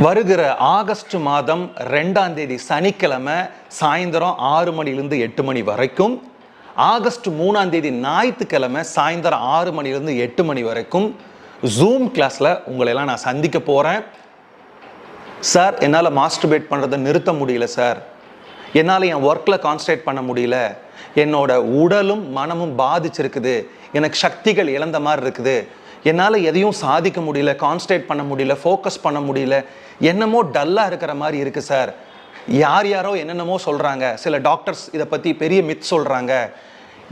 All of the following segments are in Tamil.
வருகிற ஆகஸ்ட் மாதம் ரெண்டாம் தேதி சனிக்கிழமை சாயந்தரம் ஆறு மணிலிருந்து எட்டு மணி வரைக்கும். ஆகஸ்ட் மூணாம் தேதி ஞாயிற்றுக்கிழமை சாயந்தரம் ஆறு மணிலிருந்து எட்டு மணி வரைக்கும். ஜூம் கிளாஸில் உங்களையெல்லாம் நான் சந்திக்க போகிறேன் சார் என்னால் மாஸ்டர்பேட் பண்ணுறதை நிறுத்த முடியல சார். என்னால் என் ஒர்க்கில் கான்சன்ட்ரேட் பண்ண முடியல. என்னோட உடலும் மனமும் பாதிச்சிருக்குது. எனக்கு சக்திகள் இழந்த மாதிரி இருக்குது. என்னால் எதையும் சாதிக்க முடியல கான்சன்ட்ரேட் பண்ண முடியல ஃபோக்கஸ் பண்ண முடியல. என்னமோ டல்லாக இருக்கிற மாதிரி இருக்குது சார் யார் யாரோ என்னென்னமோ சொல்கிறாங்க சில டாக்டர்ஸ் இதை பற்றி பெரிய மித் சொல்கிறாங்க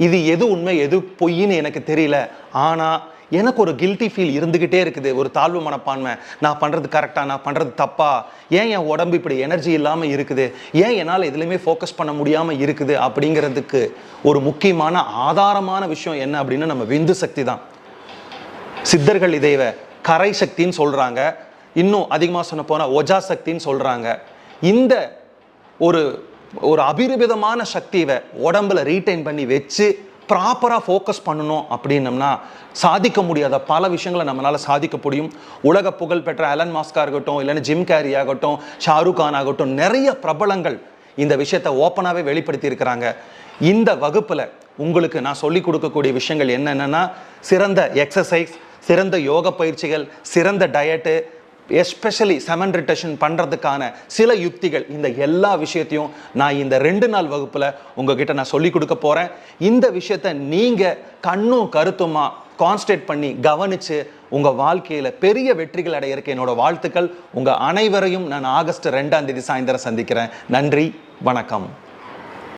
இது எது உண்மை எது பொய்ன்னு எனக்கு தெரியல. ஆனால் எனக்கு ஒரு கில்ட்டி ஃபீல் இருந்துக்கிட்டே இருக்குது ஒரு தாழ்வு மனப்பான்மை. நான் பண்ணுறது கரெக்டாக நான் பண்ணுறது தப்பா? ஏன் என் உடம்பு இப்படி எனர்ஜி இல்லாமல் இருக்குது? ஏன் என்னால் எதுலேயுமே ஃபோக்கஸ் பண்ண முடியாமல் இருக்குது? அப்படிங்கிறதுக்கு ஒரு முக்கியமான ஆதாரமான விஷயம் என்ன அப்படின்னா நம்ம விந்து சக்தி தான். சித்தர்கள் இதைவ கரை சக்தின்னு சொல்கிறாங்க இன்னும் அதிகமாக சொன்ன போனால் ஒஜா சக்தின்னு சொல்கிறாங்க இந்த ஒரு ஒரு அபிருவிதமான சக்தியை உடம்புல ரீட்டைன் பண்ணி வச்சு ப்ராப்பராக ஃபோக்கஸ் பண்ணணும் அப்படின்னம்னா சாதிக்க முடியாத பல விஷயங்களை நம்மளால் சாதிக்க முடியும். உலக புகழ் பெற்ற அலன் மாஸ்கா இருக்கட்டும் இல்லைன்னா ஜிம் கேரி ஆகட்டும் ஷாருக் கான் ஆகட்டும் நிறைய பிரபலங்கள் இந்த விஷயத்தை ஓப்பனாகவே வெளிப்படுத்தி இருக்கிறாங்க. இந்த வகுப்பில் உங்களுக்கு நான் சொல்லிக் கொடுக்கக்கூடிய விஷயங்கள் என்னென்னா சிறந்த எக்ஸசைஸ் சிறந்த யோக பயிற்சிகள் சிறந்த டயட்டு எஸ்பெஷலி செமன் ரிட்டஷன் பண்ணுறதுக்கான சில யுக்திகள் இந்த எல்லா விஷயத்தையும் நான் இந்த ரெண்டு நாள் வகுப்பில் உங்ககிட்ட நான் சொல்லி கொடுக்க போகிறேன் இந்த விஷயத்த நீங்கள் கண்ணும் கருத்துமா கான்ஸ்ட்ரேட் பண்ணி கவனித்து உங்கள் வாழ்க்கையில் பெரிய வெற்றிகள் அடையிறக்கு என்னோட வாழ்த்துக்கள். உங்கள் அனைவரையும் நான் ஆகஸ்ட் ரெண்டாம் தேதி சாயந்தரம் சந்திக்கிறேன். நன்றி வணக்கம்.